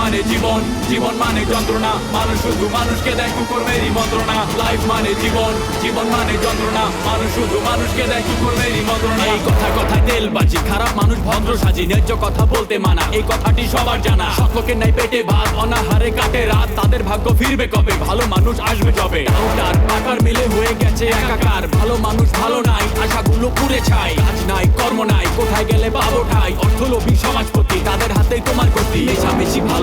মানে জীবন জীবন মানে যন্ত্রণা। মানুষ শুধু মানুষকে দেয় কুকুরমেরই মন্ত্রণা। লাইফ মানে জীবন জীবন মানে যন্ত্রণা। মানুষ শুধু মানুষকে দেয় কুকুরমেরই মন্ত্রণা। এই কথা কথায় তেল বাজি, খারাপ মানুষ ভদ্র সাজি, ন্যায্য কথা বলতে মানা। এই কথাটি সবার জানা। সকলকে নাই পেটে ভাত, অনাহারে কাটে রাত। তাদের ভাগ্য ফিরবে কবে? ভালো মানুষ আসবে যবে। কাউটার পাকার মিলে হয়ে গেছে একাকার। ভালো মানুষ ভালো নাই, আশাগুলো পুড়ে ছাই। কাজ নাই, কর্ম নাই, কোথায় গেলে পাবো ঠাই? অর্থলোভী সমাজপতি, তাদের হাতে তোমার গতি। মেশামেশি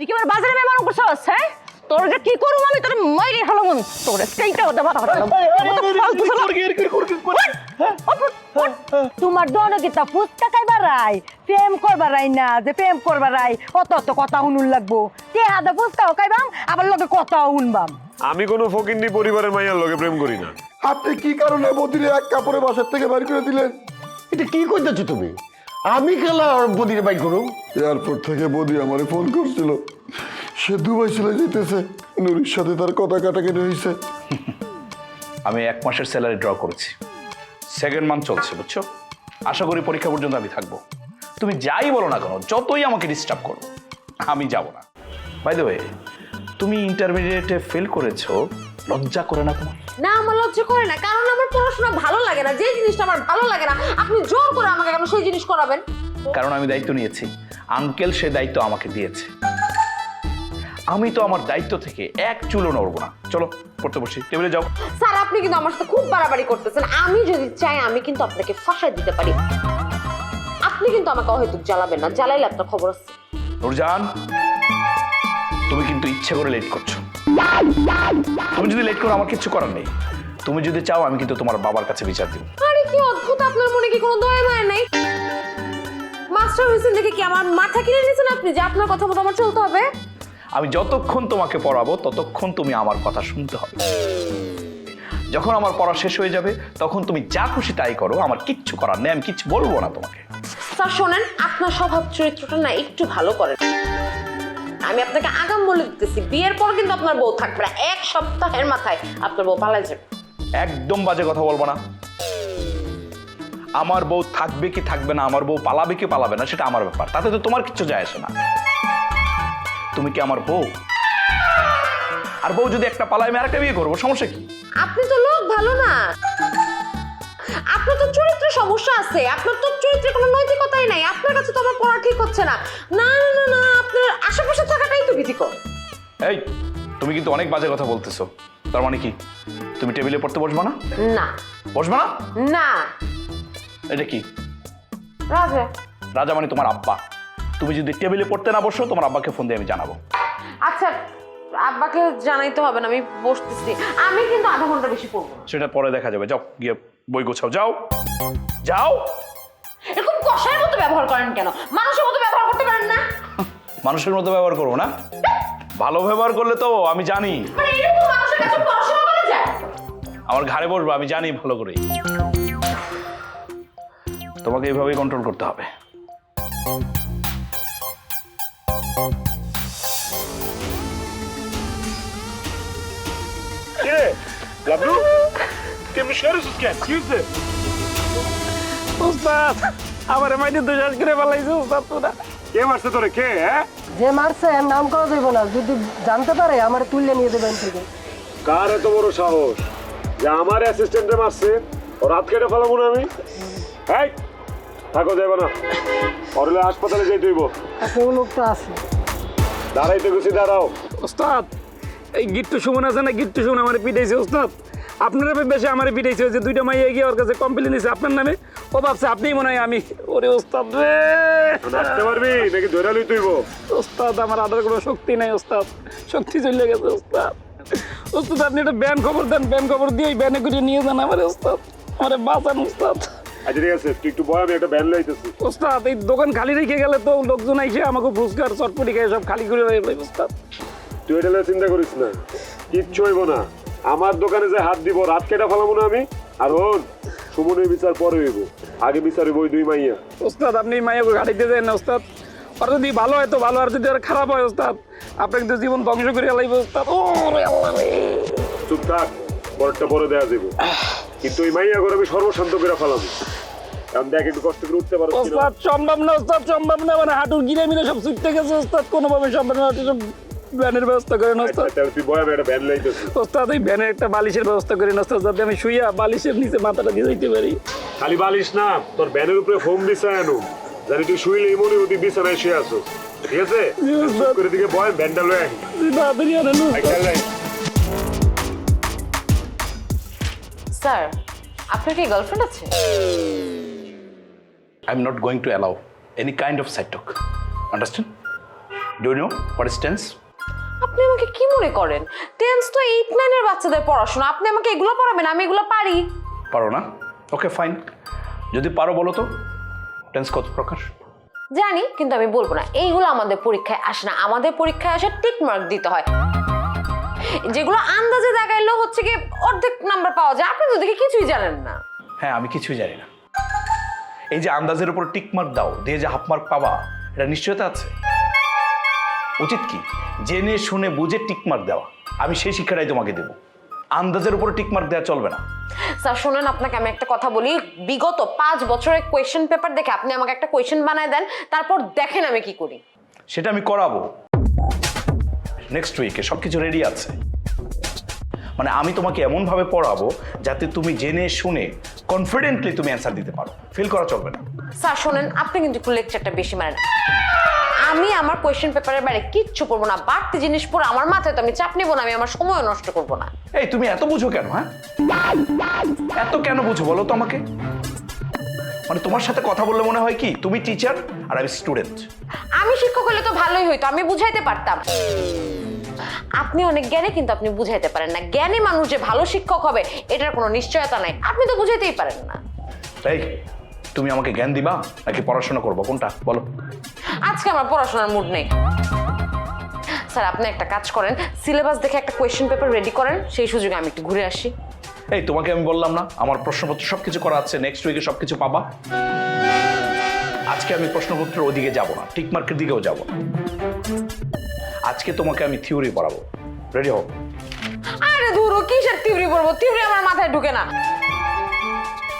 তুই কি আমার বাজারে মেহমান করছস হ্যাঁ? তোর যে কি করব আমি তোর মাইরে হলো মন। তোর ওটা মাথা হারালাম তোমার দন কিতা ফুচকা খাইবার রাই প্রেম করবার রাই না যে প্রেম করবার রাই অত অত কথা শুনুন লাগবো। তে হাতে ফুচকাও খাইবাম আবার লগে কথাও শুনবাম। আমি কোনো ফকিন্নি পরিবারের মাইয়ার লগে প্রেম করি না। আপনি কি কারণে বদিরে এক কাপড়ে বাসার থেকে বের করে দিলেন? এটা কি করতেছো তুমি? আমি খেলা আর বদির বাইক করুম এয়ারপোর্ট থেকে বদি আমারে ফোন করছিল। সে দুবাই চলে যেতেছে। নুরির সাথে তার কথা কাটাকাটি হয়েছে আমি এক মাসের স্যালারি ড্র করেছি। সেকেন্ড মান্থ চলছে বুঝছ? আশা করি পরীক্ষা পর্যন্ত আমি থাকব। তুমি যাই বলো না কেন যতই আমাকে ডিস্টার্ব করো আমি যাব না। বাই দ্য ওয়ে তুমি ইন্টারমিডিয়েটে ফেল করেছ লজ্জা করে না তোমার? না আমার লজ্জা করে না। কারণ আমার পড়াশোনা ভালো লাগে না যে জিনিসটা আমার ভালো লাগে না আপনি জোর করে আমাকে সেই জিনিস করাবেন। কারণ আমি দায়িত্ব নিয়েছি। আঙ্কেল সে দায়িত্ব আমাকে দিয়েছে। আমি তো আমার দায়িত্ব থেকে এক চুলো নড়বো না। চলো পড়তে বসি। টেবিলে যাও। স্যার আপনি কিন্তু আমার সাথে খুব বাড়াবাড়ি করতেছেন। আমি যদি চাই আমি কিন্তু আপনাকে ফাঁসাই দিতে পারি। আপনি কিন্তু আমাকে অহেতুক জ্বালাবেন না। জ্বালাইলে আপনার খবর আছে। নুরজান তুমি কিন্তু ইচ্ছে করে লেট করছ। তুমি যদি লেট করো আমার কিচ্ছু করার নেই। তুমি যদি চাও আমি কিন্তু তোমার বাবার কাছে বিচার দিব। আরে কি অদ্ভুত! আপনার মনে কি কোনো দয়া মায়া নাই? মাস্টার হয়েছেন দেখে কি আমার মাথা কিনে নিয়েছেন আপনি? যে আপনার কথা মতো আমার চলতে হবে? আমি যতক্ষণ তোমাকে পড়াবো ততক্ষণ তুমি আমার কথা শুনতে হবে। যখন আমার পড়া শেষ হয়ে যাবে তখন তুমি যা খুশি তাই করো আমার কিচ্ছু করার নেই আমি কিচ্ছু বলব না তোমাকে। স্যার শোনেন আপনার স্বভাব চরিত্রটা না একটু ভালো করেন। আমি আপনাকে আগাম বলে দিতেছি বিয়ের পর কিন্তু আপনার বউ থাকবে না এক সপ্তাহের মাথায় আপনার বউ পালাই যাবে। একদম বাজে কথা বলব না। আমার বউ থাকবে কি থাকবে না আমার বউ পালাবে কি পালাবে না সেটা আমার ব্যাপার। তাতে তো তোমার কিচ্ছু যায় আসে না। তুমি কি আমার বউ? আর বউ যদি একটা পালায় আমি আরেকটা বিয়ে করব সমস্যা কি? আপনি তো লোক ভালো না। আপনার তো চরিত্রে সমস্যা আছে আপনার তো চরিত্রে কোনো নৈতিকতাই নাই আপনার কাছে তো আমার পড়া ঠিক হচ্ছে না। না না না আপনার আশেপাশে থাকাটাই তো ভীতিকর এই তুমি কিন্তু অনেক বাজে কথা বলতেছো। তার মানে কি? তুমি টেবিলে পড়তে বসবা না? না। বসবা না? না। এটা কি? রাজা। রাজা মানে তোমার আব্বা। তুমি যদি টেবিলে পড়তে না বসো তোমার আব্বাকে ফোন দিয়ে আমি জানাব। আচ্ছা আব্বাকে জানাইতে হবে না আমি বসতেছি। আমি কিন্তু আধা ঘণ্টা বেশি পড়ব সেটা পরে দেখা যাবে। যাও গিয়ে বই গোছাও। যাও। যাও। এরকম কষার মতো ব্যবহার করেন কেন? মানুষের মতো ব্যবহার করতে পারেন না? মানুষের মতো ব্যবহার করব না? ভালো ব্যবহার করলে তো আমি জানি। মানে এরকম মানুষের কাছে পড়াশোনা করা যায়? আমার ঘাড়ে বসবো আমি জানি ভালো করে তোমাকে এইভাবেই কন্ট্রোল করতে হবে। লাবলু? কেমনি শেয়ারিস কেন? কি হয়েছে উস্তাদ আমার মাইনে করে উস্তাদ তোরা। কে মারছে তোরে? কে হ্যাঁ? যে মারছে নাম করা যাইব না। যদি জানতে পারে আমার তুললে নিয়ে দেবেন থেকে কার এত বড় সাহস? যে আমার অ্যাসিস্ট্যান্টে মারছে ও রাত কেটে ফেলাবো না আমি? এই থাকো যাবে না। অরলে হাসপাতালে যেতে হইব। আপনি লোক তো আছে। দাঁড়াইতে গেছি দাঁড়াও। উস্তাদ এই গিট্টু সুমন আছে না? গিট্টু সুমন আমার পিটাইছে উস্তাদ আপনারা বেশি আমার পিটাইছে যে দুইটা মাইয়া গিয়ে ওর কাছে কমপ্লেন দিয়েছে আপনার নামে? ও ভাবছে আপনিই মনে হয় আমি। ওরে উস্তাদ রে। নাচতে পারবি নাকি ধরে লইতে হইব? উস্তাদ আমার আদার কোনো শক্তি নাই ওস্তাদ। শক্তি চলে গেছে ওস্তাদ। ওস্তাদ আপনি একটা ব্যান খবর দেন ব্যান খবর দিয়ে ব্যানে করে নিয়ে যান আমার ওস্তাদ। আমার বাঁচান উস্তাদ আচ্ছা ঠিক আছে তুই একটু বয় আমি একটা ভ্যান লাইতেছি। ওস্তাদ এই দোকান খালি রেখে গেলে তো লোকজন এসে আমাকে ফুচকার চটপটি খেয়ে সব খালি করে দেবে ওস্তাদ। তুই এটা নিয়ে চিন্তা করিস না। কিচ্ছু হইব না। আমার দোকানে যে হাত দিব রাত কেটা ফেলাবো না আমি। আর হন সুমনের বিচার পরে হইব। আগে বিচার হইব ওই দুই মাইয়া। ওস্তাদ আপনি মায়াকে গাড়িতে দেন ওস্তাদ। আর যদি ভালো হয় তো ভালো আর যদি আর খারাপ হয় ওস্তাদ আপনাকে তো জীবন ধ্বংস করে লাগবে ওস্তাদ। ও রে আল্লাহ রে। চুপ থাক পরেরটা পরে দেয়া যাব কিন্তু ওই মাইয়া করে আমি সর্বশান্ত করে ফেলাবো দেখ একটু কষ্ট করে উঠতে পারো ওস্তাদ সম্ভব না ওস্তাদ সম্ভব না মানে হাঁটুর গিরে মিলে সব ছুটতে গেছে ওস্তাদ কোনোভাবে সম্ভব না সব ভ্যানের ব্যবস্থা করেন ওস্তাদ। তুই বয় একটা ভ্যান ওস্তাদ ভ্যানের একটা বালিশের ব্যবস্থা করেন ওস্তাদ যাতে আমি শুইয়া বালিশের নিচে মাথাটা দিয়ে যাইতে পারি। খালি বালিশ না তোর ভ্যানের উপরে ফোম বিছায় আনো। জানি তুই শুইলে মনে হতি বিছানায় শুয়ে ঠিক আছে? চুপ করে দিকে বয় ভ্যানটা লয়ে আনি তাড়াতাড়ি আনেন আই খেয়াল রাখ। স্যার আপনার কি গার্লফ্রেন্ড আছে? I am not going to allow any kind of side talk understand do know what is tense আপনি আমাকে কি মনে করেন? টেন্স তো এইট নাইনের বাচ্চাদের পড়াশোনা। আপনি আমাকে এগুলো পড়াবেন আমি এগুলো পারি। পারো না? ওকে ফাইন যদি পারো বলো তো টেন্স কত প্রকার? জানি কিন্তু আমি বলব না। এইগুলো আমাদের পরীক্ষায় আসে না। আমাদের পরীক্ষায় আসে টিক মার্ক দিতে হয়। যেগুলো আন্দাজে দেখাইলেও হচ্ছে কি অর্ধেক নাম্বার পাওয়া যায়। আপনি তো দেখে কিছুই জানেন না। হ্যাঁ আমি কিছুই জানি না। এই যে আন্দাজের উপর টিক মার্ক দাও দিয়ে যে হাফ মার্ক পাবা এটা নিশ্চয়তা আছে? উচিত কি? জেনে শুনে বুঝে টিক মার্ক দেওয়া। আমি সেই শিক্ষাটাই তোমাকে দেবো। আন্দাজের উপর টিকমার্ক দেওয়া চলবে না। স্যার শোনেন আপনাকে আমি একটা কথা বলি। বিগত পাঁচ বছরের কোয়েশ্চেন পেপার দেখে আপনি আমাকে একটা কোয়েশ্চেন বানায় দেন তারপর দেখেন আমি কি করি। সেটা আমি করাবো। নেক্সট উইকে সব কিছু রেডি আছে। মানে আমি তোমাকে এমনভাবে পড়াবো যাতে তুমি জেনে শুনে কনফিডেন্টলি তুমি অ্যান্সার দিতে পারো। ফিল করা চলবে না। স্যার শোনেন আপনি কিন্তু একটু লেকচারটা বেশি মারেন। আমি আমার কোয়েশ্চেন পেপারের বাইরে কিচ্ছু পড়ব না বাড়তি জিনিস পড়ে আমার মাথায় তো আমি চাপ নেব না আমি আমার সময় নষ্ট করব না। এই তুমি এত বুঝো কেন হ্যাঁ? এত কেন বুঝো বলো তো আমাকে? মানে তোমার সাথে কথা বললে মনে হয় কি তুমি টিচার আর আমি স্টুডেন্ট আমি শিক্ষক হলে তো ভালোই হইতো আমি বুঝাইতে পারতাম। আপনি অনেক জ্ঞানী কিন্তু আপনি বুঝাইতে পারেন না। জ্ঞানী মানুষ যে ভালো শিক্ষক হবে এটার কোনো নিশ্চয়তা নাই। আপনি তো বুঝাইতেই পারেন না। এই তুমি আমাকে জ্ঞান দিবা নাকি পড়াশোনা করব? কোনটা? বলো। আজকে আমার পড়াশোনার মুড নেই। স্যার আপনি একটা কাজ করেন সিলেবাস দেখে একটা কোয়েশ্চেন পেপার রেডি করেন সেই সুযোগে আমি একটু ঘুরে আসি। এই তোমাকে আমি বললাম না আমার প্রশ্নপত্র সব কিছু করা আছে নেক্সট উইকে সব কিছু পাবা। আজকে আমি প্রশ্নপত্রের ওদিকে যাব না টিক মার্কের দিকেও যাব না। আজকে তোমাকে আমি থিওরি পড়াবো। রেডি হও? আরে ধুরো কিসের থিওরি পড়ব? থিওরি আমার মাথায় ঢুকে না।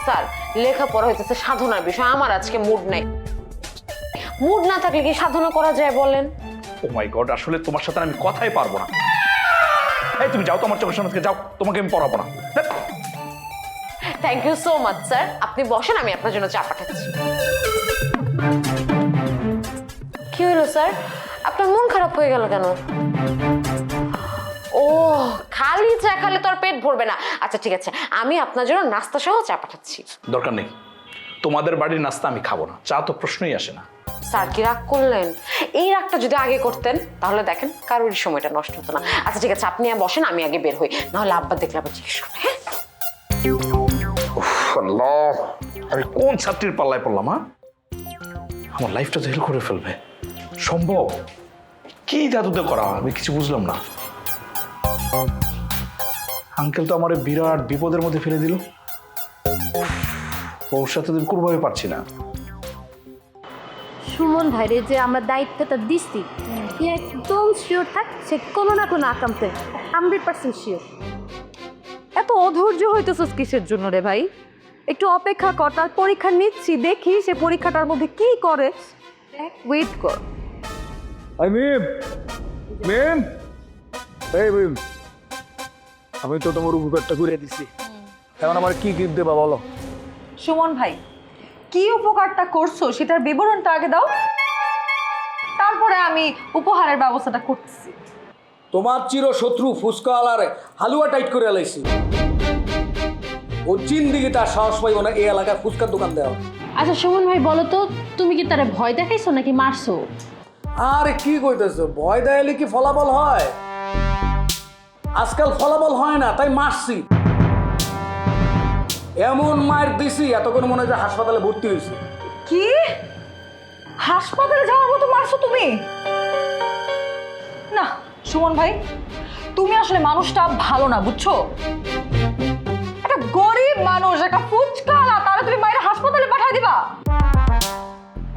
স্যার লেখাপড়া হইতেছে সাধনার বিষয় আমার আজকে মুড নাই। মুড না থাকলে কি সাধনা করা যায় বলেন? ও মাই গড আসলে তোমার সাথে আমি কথাই পারব না। এই তুমি যাও তো আমার চোখের সামনে থেকে যাও তোমাকে আমি পড়াবো না। Thank you so much sir আপনি বসেন আমি আপনার জন্য চা পাঠাচ্ছি। কি হলো স্যার আপনার মন খারাপ হয়ে গেল কেন? ও খালি চা খালে তো আর পেট ভরবে না। আচ্ছা ঠিক আছে। আমি আপনার জন্য নাস্তা সহ চা পাঠাচ্ছি। দরকার নেই। তোমাদের বাড়ির নাস্তা আমি খাব না। চা তো প্রশ্নই আসে না। স্যার কি রাগ করলেন? এই রাগটা যদি আগে করতেন তাহলে দেখেন কারোরই সময়টা নষ্ট হতো না। আচ্ছা ঠিক আছে আপনি বসেন আমি আগে বের হই। নাহলে আব্বা দেখলে আবার জিজ্ঞেস করবে হ্যাঁ? আমি কোন ছাত্রীর পাল্লায় পড়লাম হ্যাঁ? আমার লাইফটা হেল করে ফেলবে। সম্ভব? কি জাদুতে করা? আমি কিছু বুঝলাম না। আঙ্কেল তো আমার বিরাট বিপদের মধ্যে ফেলে দিল। ওর সাথে তো কোনোভাবে পারছি না। সুমন ভাইরে যে আমরা দায়িত্বটা দিচ্ছি একদম শিওর থাক, সে কোনো না কোনো আকামতে হান্ড্রেড পার্সেন্ট শিওর এত অধৈর্য হইতেছস কিসের জন্য রে ভাই? একটু অপেক্ষা কর তার পরীক্ষা নিচ্ছি, দেখি সে পরীক্ষাটার মধ্যে কি করে। ওয়েট কর। আই মিম মিম এই মিম আমি তো তোমার উপকারটা করে দিছি। এখন আমার কি গিফট দেবা বলো? সুমন ভাই কি উপকারটা করছ সেটার বিবরণটা আগে দাও। তারপরে আমি উপহারের ব্যবস্থাটা করতেছি। তোমার চির শত্রু ফুসকা আলারে হালুয়া টাইট করে এলাইছি ও চিন দিকে তার সাহস পাইব না এই এলাকার ফুচকার দোকান দেওয়া। আচ্ছা সুমন ভাই বলো তো তুমি কি তারা ভয় দেখাইছো নাকি মারছো? আরে কি কইতেছো? ভয় দেয়ালে কি ফলাফল হয়? আজকাল ফলাফল হয় না, তাই মারছি। এমন মায়ের দিছি, এতক্ষণ মনে হয় হাসপাতালে ভর্তি হয়েছে। কি? হাসপাতালে যাওয়ার মতো মারছো তুমি? না, সুমন ভাই, তুমি আসলে মানুষটা ভালো না, বুঝছ? একটা গরিব মানুষ, একটা ফুচকা না তারা তুমি মায়ের হাসপাতালে পাঠিয়ে দিবা।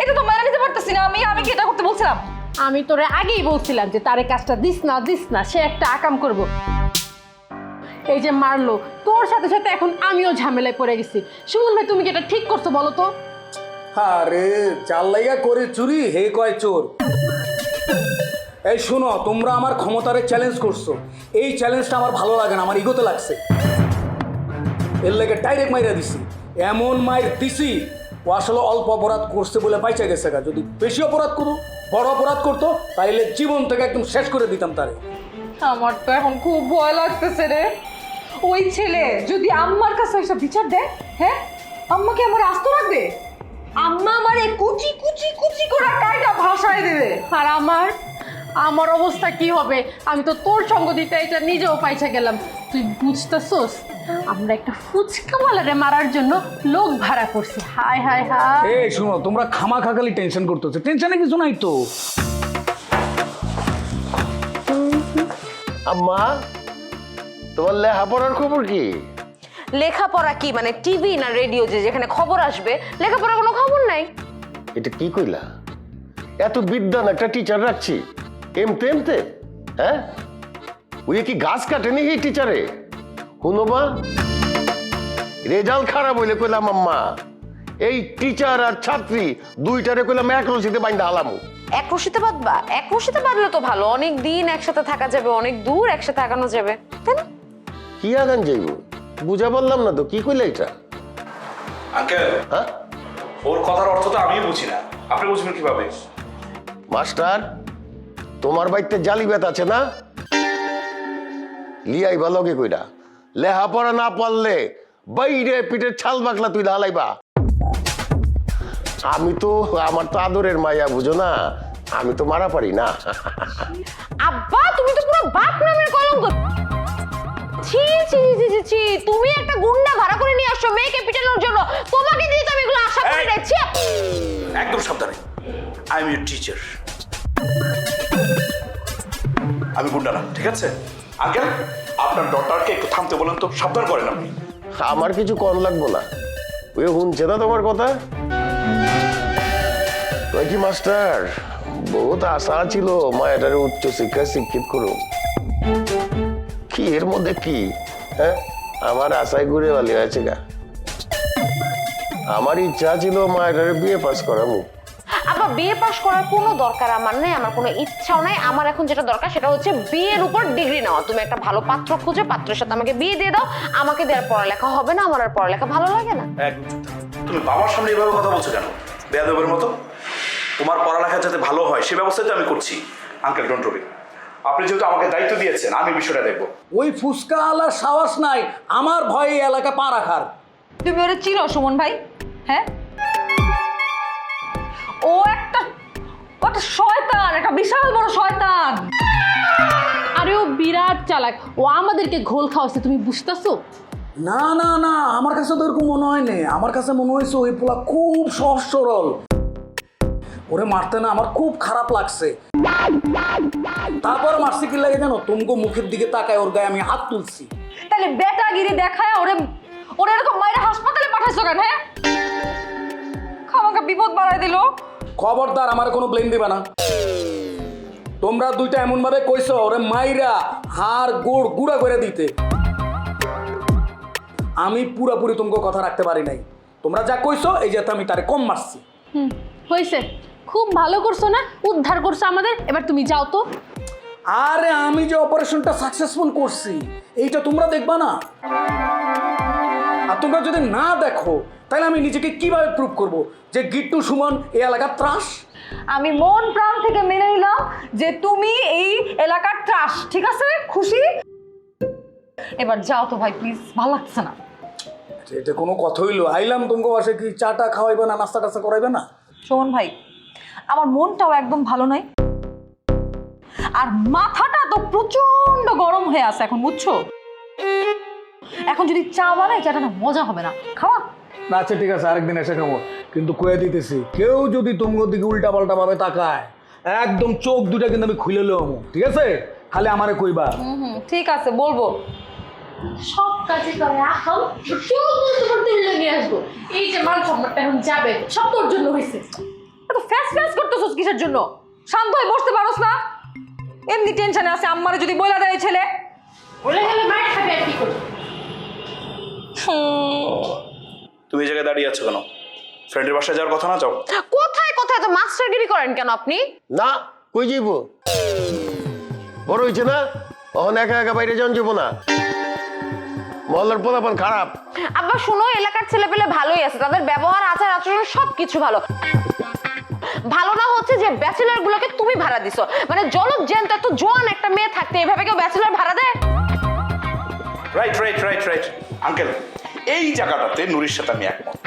এটা তো মেনে নিতে পারতেছি না আমি আমি কি এটা করতে বলছিলাম? আমি তোরে আগেই বলছিলাম যে তারে কাজটা দিস না দিস না সে একটা আকাম করব। এই যে মারলো তোর সাথে সাথে এখন আমিও ঝামেলায় পড়ে গেছি। সুমন ভাই তুমি কি এটা ঠিক করছ বলো তো? আরে চাল লাইগা করে চুরি হে কয় চোর। এই শুনো তোমরা আমার ক্ষমতারে চ্যালেঞ্জ করছ। এই চ্যালেঞ্জটা আমার ভালো লাগে না আমার ইগোতে লাগছে। এর লেগে ডাইরেক্ট মাইরা দিছি। এমন মাইর দিছি ও আসলে অল্প অপরাধ করছে বলে পাইচা গেছে গা। যদি বেশি অপরাধ করো, বড় অপরাধ করতো, তাইলে জীবন থেকে একদম শেষ করে দিতাম তারে। আমার তো এখন খুব ভয় লাগতেছে রে। ওই ছেলে যদি আম্মার কাছে এসব বিচার দেয় হ্যাঁ? আম্মাকে আমার আস্ত রাখবে? আম্মা আমারে কুচি কুচি কুচি করে কাইটা ভাষায় দেবে। আর আমার আমার অবস্থা কি হবে? আমি তো তোর সঙ্গ দিতে এটা নিজেও পাইছে গেলাম। তুই বুঝতেছোস? আমরা একটা ফুচকাওয়ালারে মারার জন্য লোক ভাড়া করছি। হায় হায় হায়। এই শুনো তোমরা খামাখা খালি টেনশন করতেছো টেনশনে কিছু নাই তো। আম্মা তোমার লেখাপড়ার খবর কি? লেখাপড়া কি? মানে টিভি না রেডিও যে যেখানে খবর আসবে? লেখাপড়ার কোনো খবর নাই। এটা কি কইলা? এত বিদ্যান একটা টিচার রাখছি। এমতে এমতে হ্যাঁ? ওই কি গাছ কাটেনি এই টিচারে শুনো মা রেজাল্ট খারাপ হইলে কইলাম আম্মা এই টিচার আর ছাত্রী দুইটারে কইলাম এক রশিতে বাইন্দা হালামু। এক রশিতে বাঁধবা? এক রশিতে বাঁধলে তো ভালো। অনেক দিন একসাথে থাকা যাবে অনেক দূর একসাথে আগানো যাবে তাই না? কি আগান যাইব? বুঝা পারলাম না তো কি কইলে এটা? আঙ্কেল হ্যাঁ? ওর কথার অর্থ তো আমিও বুঝি না। আপনি বুঝবেন কীভাবে? মাস্টার তোমার বাড়িতে জালি বেত আছে না? লিয়াই ভালো কে কইরা। লেহাপড়া না পারলে বাইরে পিঠের ছাল বাকলা তুই ঢালাইবা। আমি তো আমার তো আদরের মাইয়া বুঝো না? আমি তো মারা পারি না। আব্বা তুমি তো পুরো বাপ নামের কলঙ্ক। ছি ছি ছি ছি ছি তুমি একটা গুন্ডা ভাড়া করে নিয়ে আসছো মেয়েকে পিটানোর জন্য। তোমাকে দিয়ে তো আমি এগুলো আশা করি এই! নাই ছি! একদম সাবধানে। আই এম ইউর টিচার আমি গুন্ডা না ঠিক আছে? আঙ্কেল? আপনার ডটারকে একটু থামতে বলেন তো, সাবধান করেন আপনি আমার কিছু কম লাগবো না। ওই শুনছে না তোমার কথা? ওই কি মাস্টার? বহুত আশা ছিল মায়াটারে উচ্চ শিক্ষায় শিক্ষিত করুন কি, এর মধ্যে কি? হ্যাঁ আমার আশায় ঘুরে বালি হয়েছে গা। আমার ইচ্ছা ছিল মায়াটারে বিয়ে পাস করাবো। আবার বিয়ে পাশ করার কোনো দরকার আমার নেই আমার কোনো ইচ্ছাও নাই। আমার এখন যেটা দরকার সেটা হচ্ছে বিয়ের উপর ডিগ্রি নেওয়া। তুমি একটা ভালো পাত্র খুঁজে পাত্রের সাথে আমাকে বিয়ে দিয়ে দাও। আমাকে দেওয়ার পড়ালেখা হবে না আমার আর পড়ালেখা ভালো লাগে না। তুমি বাবার সামনে এইভাবে কথা বলছো কেন? বেয়াদবের মতো? তোমার পড়ালেখা যাতে ভালো হয় সে ব্যবস্থাই তো আমি করছি। আঙ্কেল ডোন্ট রবি আপনি যেহেতু আমাকে দায়িত্ব দিয়েছেন আমি বিষয়টা দেখব। ওই ফুসকা আলার সাহস নাই আমার ভয়ে এই এলাকা পা রাখার। তুমি ওরে চিনো সুমন ভাই? হ্যাঁ? ও একটা ও একটা শয়তান একটা বিশাল বড় শয়তান। আরে ও বিরাট চালাক। ও আমাদেরকে ঘোল খাওয়াচ্ছে তুমি বুঝতেছো? না না না আমার কাছে তো এরকম মনে হয় না আমার কাছে মনে হয়েছে ওই পোলা খুব সহজ সরল। ওরে মারতে না আমার খুব খারাপ লাগছে। তারপর মারছি কি লাগে জানো? তুমকো মুখের দিকে তাকায় ওর গায়ে আমি হাত তুলছি। তাহলে বেটাগিরি দেখায় ওরে ওরে এরকম মায়ের হাসপাতালে পাঠাইছো কেন হ্যাঁ খামাকা বিপদ বাড়াই দিল। খবরদার আমার কোনো ব্লেম দিবা না। তোমরা দুইটা এমন ভাবে কইছো ওরে মাইরা হার গোড় গুড়া করে দিতে। আমি পুরোপুরি তোমাকে কথা রাখতে পারি নাই। তোমরা যা কইছো এই যে আমি তারে কম মারছি। হুম হয়েছে খুব ভালো করছ না? উদ্ধার করছ আমাদের। এবার তুমি যাও তো। আরে আমি যে অপারেশনটা সাকসেসফুল করছি এইটা তোমরা দেখবা না? আর তোমরা যদি না দেখো তাহলে আমি নিজেকে কীভাবে প্রুভ করব যে গিট্টু সুমন এই এলাকার ত্রাস? আমি মন প্রাণ থেকে মেনে নিলাম যে তুমি এই এলাকার ত্রাস ঠিক আছে? খুশি? এবার যাও তো ভাই প্লিজ ভালো লাগছে না। এটা কোনো কথা হইল। আইলাম তোমাকে বাসে কি চাটা খাওয়াইবে না নাস্তা টাস্তা করাইবে না? শোন ভাই আমার মনটাও একদম ভালো নয় আর মাথাটা তো প্রচণ্ড গরম হয়ে আছে এখন বুঝছ? এখন যদি চা বানাই চাটা না মজা হবে না। খাওয়া। না আচ্ছা ঠিক আছে আরেকদিন এসে খাব। কিন্তু কয়ে দিতেছি কেউ যদি তোমার দিকে উল্টা পাল্টা ভাবে তাকায় একদম চোখ দুটা কিন্তু আমি খুলে লো ঠিক আছে? খালি আমারে কইবা। হুম হুম ঠিক আছে বলব। সব কাজে করে আকাম কেউ বলতে বলতে লেগে আসব। এই যে মান সম্মানটা এখন যাবে সব তোর জন্য হয়েছে এত ফ্যাস ফ্যাস করতেছস কিসের জন্য? শান্ত হয়ে বসতে পারোস না? এমনি টেনশনে আছে আম্মারে যদি বইলা দেয় ছেলে। বলে গেলে মায়ের খাবে আর কি করবে? তুমি এই জায়গায় দাঁড়িয়ে আছো কেন? ফ্রেন্ডের বাসায় যাওয়ার কথা না যাও। কোথায় কোথায়? তো মাস্টারগিরি করেন কেন আপনি? না কই যাইব? বড় হয়েছে না? তখন একা একা বাইরে যান যাব না। মহল্লার পোলাপান খারাপ। আব্বা শুনো এলাকার ছেলেপেলে ভালোই আছে। তাদের ব্যবহার আচার আচরণ সব কিছু ভালো। ভালো না হচ্ছে যে ব্যাচেলার গুলোকে তুমি ভাড়া দিছো। মানে জলক জ্যান্ত এত জোয়ান একটা মেয়ে থাকতে এভাবে কেউ ব্যাচেলার ভাড়া দেয়? Right right right right uncle এই জায়গাটাতে নুরির সাথে আমি একমত।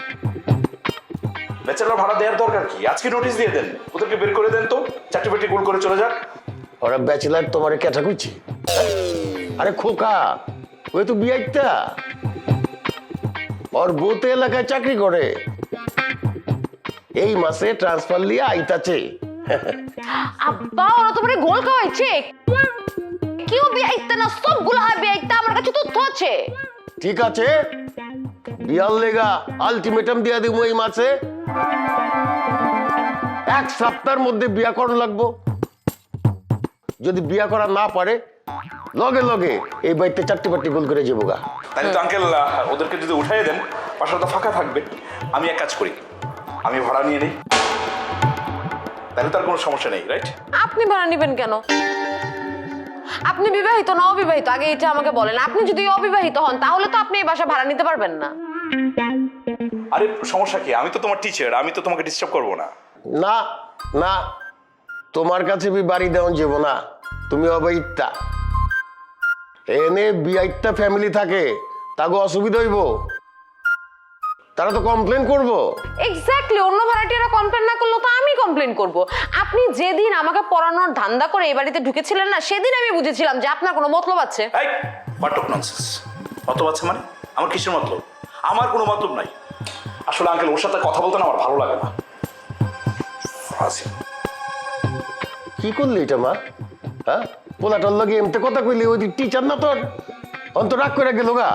ব্যাচেলার ভাড়া দেওয়ার দরকার কি? আজকে নোটিশ দিয়ে দেন। ওদেরকে বের করে দেন তো। চারটি পেটি গোল করে চলে যাক। ওরা ব্যাচেলার তোমার ক্যাটা করছি আরে খোকা ওই তো বিয়াইতা ওর বোতে এলাকায় চাকরি করে। এই মাসে ট্রান্সফার নিয়ে আইতাছে আব্বা ওরা তোমার গোল খাওয়াইছে। কেউ বিয়াইতে না সবগুলো বিয়াইতে আমার কাছে তথ্য আছে। ঠিক আছে। বিয়ার লেগা আলটিমেটাম দিয়া দিব এই মাসে এক সপ্তাহের মধ্যে বিয়া করানো লাগবো। যদি বিয়া করা না পারে লগে লগে এই বাড়িতে চারটি পাট্টি গোল করে যাব গা। তাহলে তো আঙ্কেল ওদেরকে যদি উঠাই দেন বাসাটা ফাঁকা থাকবে। আমি এক কাজ করি আমি ভাড়া নিয়ে নিই। তাহলে তার কোনো সমস্যা নেই রাইট আপনি ভাড়া নেবেন কেন? আপনি বিবাহিত না অবিবাহিত? আগে এটা আমাকে বলেন। আপনি যদি অবিবাহিত হন তাহলে তো আপনি এই বাসা ভাড়া নিতে পারবেন না। আরে সমস্যা কি? আমি তো তোমার টিচার আমি তো তোমাকে ডিস্টার্ব করব না। না না। তোমার কাছে বি বাড়ি দেওয়া যাব না। তুমি অবৈত্যা এনে বিয়াইত্যা ফ্যামিলি থাকে তাকে অসুবিধা হইব। তারা তো কমপ্লেন করব। এক্স্যাক্টলি অন্য ভাড়াটিয়ারা কমপ্লেন না কমপ্লেন করব। আপনি যেদিন আমাকে পড়ানোর ধান্দা করে এই বাড়িতে ঢুকেছিলেন না সেদিন আমি বুঝেছিলাম যে আপনার কোনো মতলব আছে। এই বাটক ননসেন্স মতলব আছে মানে? আমার কিসের মতলব? আমার কোনো মতলব নাই। আসলে আঙ্কেল ওর সাথে কথা বলতে না আমার ভালো লাগে না। কি করলি এটা মা? হ্যাঁ? পোলাটার লগে এমতে কথা কইলি ওই টিচার না তোর? অন্ত রাগ করে গেল গা।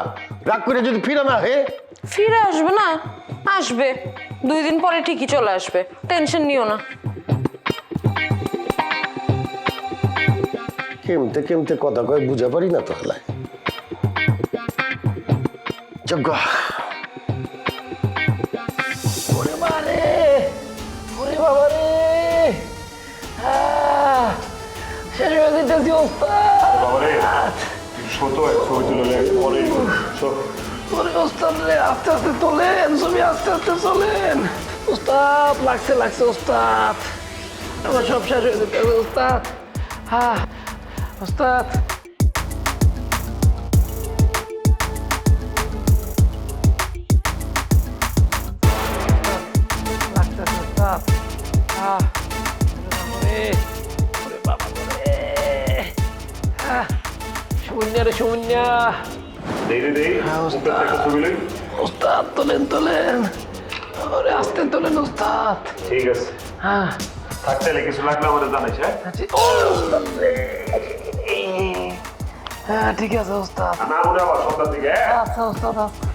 রাগ করে যদি ফিরে না হে? ফিরে আসবে না? আসবে। দুই দিন পরে ঠিকই চলে আসবে। টেনশন নিও না। কেমতে কেমতে কথা কয় বুঝা পারি না তো হলাই যজ্ঞ ওরে বারে ওরে বাবা রে। আহ, শেষ যেতেছি ওস্তাদ। বাবারে ছোট এক ছবি তুলে পরে ওরে ওস্তাদ রে আস্তে আস্তে তোলেন ছবি আস্তে আস্তে চলেন। ওস্তাদ লাগছে লাগছে ওস্তাদ। আমার সব শেষ হয়ে যেতেছে ওস্তাদ। হ্যাঁ ওস্তাদ শূন্য রে শূন্য ওস্তাদ তোলেন তোলেন ওরে আস্তে তোলেন ওস্তাদ ঠিক আছে। হ্যাঁ থাকতে কিছু লাগলে আমাদের জানাইস হ্যাঁ? আচ্ছা ও হ্যাঁ ঠিক আছে ওস্তাদ। না উঠে আবার সন্ধ্যার দিকে হ্যাঁ? আচ্ছা ওস্তাদ আচ্ছা।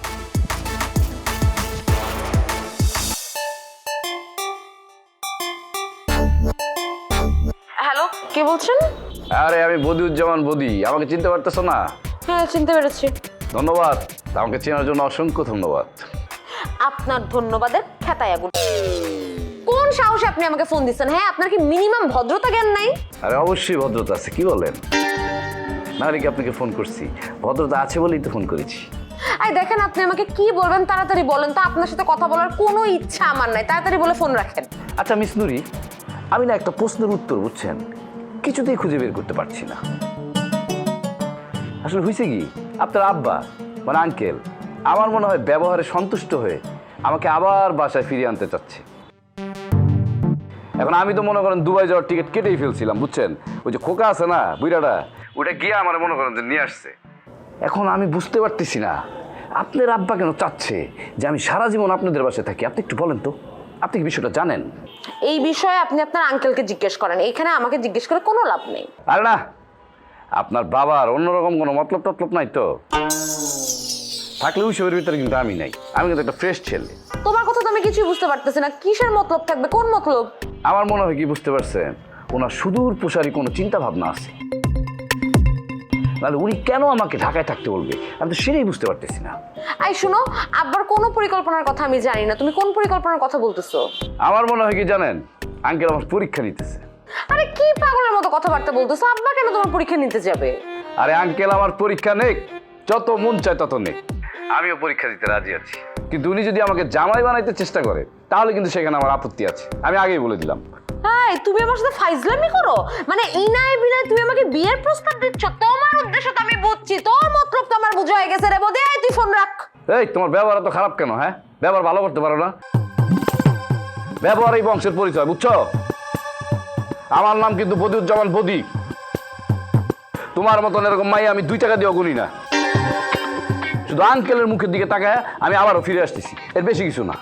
হ্যালো কে বলছেন? আরে আমি বদিউজ্জামান বদি। আমাকে চিনতে পারতেছো না? হ্যাঁ চিনতে পেরেছি। ধন্যবাদ। আমাকে চেনার জন্য অসংখ্য ধন্যবাদ। আপনার ধন্যবাদের খেতায় আগুন। কোন সাহসে আপনি আমাকে ফোন দিচ্ছেন হ্যাঁ? আপনার কি মিনিমাম ভদ্রতা জ্ঞান নাই? আরে অবশ্যই ভদ্রতা আছে কি বলেন? না হলে কি আপনাকে ফোন করছি? ভদ্রতা আছে বলেই তো ফোন করেছি। আই দেখেন আপনি আমাকে কি বলবেন তাড়াতাড়ি বলেন তো আপনার সাথে কথা বলার কোনো ইচ্ছা আমার নাই। তাড়াতাড়ি বলে ফোন রাখেন। আচ্ছা মিস নুরি আমি না একটা প্রশ্নের উত্তর বুঝছেন? কিছুতেই খুঁজে বের করতে পারছি না। আসলে হয়েছে কি আপনার আব্বা মানে আঙ্কেল আমার মনে হয় ব্যবহারে সন্তুষ্ট হয়ে আমাকে আবার বাসায় ফিরিয়ে আনতে চাচ্ছে। এখন আমি তো মনে করেন দুবাই যাওয়ার টিকিট কেটেই ফেলছিলাম বুঝছেন? ওই যে খোকা আছে না বুইরাটা ওটা গিয়ে আমার মনে করেন যে নিয়ে আসছে। এখন আমি বুঝতে পারতেছি না আপনার আব্বা কেন চাচ্ছে যে আমি সারা জীবন আপনাদের বাসায় থাকি? আপনি একটু বলেন তো আপনি কি বিষয়টা জানেন? এই বিষয়ে আপনি আপনার আঙ্কেলকে জিজ্ঞেস করেন এখানে আমাকে জিজ্ঞেস করে কোনো লাভ নেই। আর না আপনার বাবার অন্যরকম কোনো মতলব টতলব নাই তো। থাকলে ওইসবের ভিতরে কিন্তু আমি নাই আমি কিন্তু একটা ফ্রেশ ছেলে। তোমার কথা তো আমি কিছুই বুঝতে পারতেছি না কিসের মতলব থাকবে কোন মতলব? আমার মনে হয় কি বুঝতে পারছেন ওনার সুদূর প্রসারী কোনো চিন্তা ভাবনা আছে। নাহলে উনি কেন আমাকে ঢাকায় থাকতে বলবে? আমি তো সেটাই বুঝতে পারতেছি না। আই শুনো আব্বার কোনো পরিকল্পনার কথা আমি জানি না। তুমি কোন পরিকল্পনার কথা বলতেছো? আমার মনে হয় কি জানেন? আঙ্কেল আমার পরীক্ষা নিতেছে। আরে কি পাগলের মতো কথাবার্তা বলতেছো? আব্বা কেন তোমার পরীক্ষা নিতে যাবে? আরে আঙ্কেল আমার পরীক্ষা নেই যত মন চায় তত নেই আমিও পরীক্ষা দিতে রাজি আছি। কিন্তু উনি যদি আমাকে জামাই বানাইতে চেষ্টা করে তাহলে কিন্তু সেখানে আমার আপত্তি আছে। আমি আগেই বলে দিলাম। হাই তুমি আমার সাথে ফাইজলামি করো? মানে ইনায় বিনায় তুমি আমাকে বিয়ের প্রস্তাব দিচ্ছ তোমার উদ্দেশ্য তো আমি বুঝছি তোর মতলব তো আমার বুঝা হয়ে গেছে রে বোধে তুই ফোন রাখ। এই তোমার ব্যবহার তো খারাপ কেন হ্যাঁ? ব্যবহার ভালো করতে পারো না। ব্যবহার এই বংশের পরিচয় বুঝছ? আমার নাম কিন্তু বদিউজ্জামান বদি। তোমার মতন এরকম মাই আমি দুই টাকা দিয়েও গুনি না। শুধু আঙ্কেলের মুখের দিকে তাকায় আমি আবারও ফিরে আসতেছি এর বেশি কিছু না।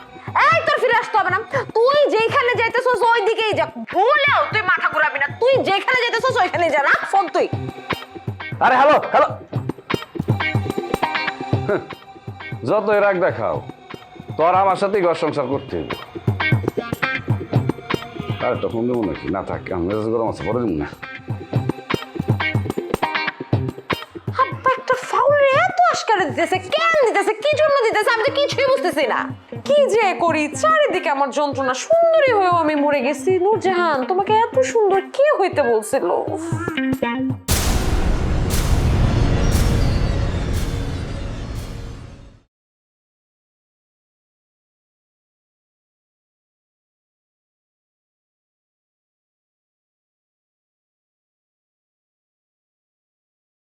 এই আসতে হবে না। তুই যেখানে যাইতেছস ওই দিকেই যা। ভুলেও তুই মাথা ঘুরাবি না। তুই যেখানে যাইতেছস ওইখানে যা। রাখ ফোন তুই। আরে, হ্যালো হ্যালো। যত রাগ দেখাও, তোর আমার সাথে ঘর সংসার করতে হবে আরে তখন দেবো নাকি? না থাক, আমি গরম আছে পরে দেবো না। দিতেছে, কেন দিতেছে, কি জন্য দিতেছে, আমি তো কিছুই বুঝতেছি না কি যে করি, চারিদিকে আমার যন্ত্রণা, সুন্দরী হয়েও আমি মরে গেছি নূরজাহান, তোমাকে এত সুন্দর কে হইতে বলছিল।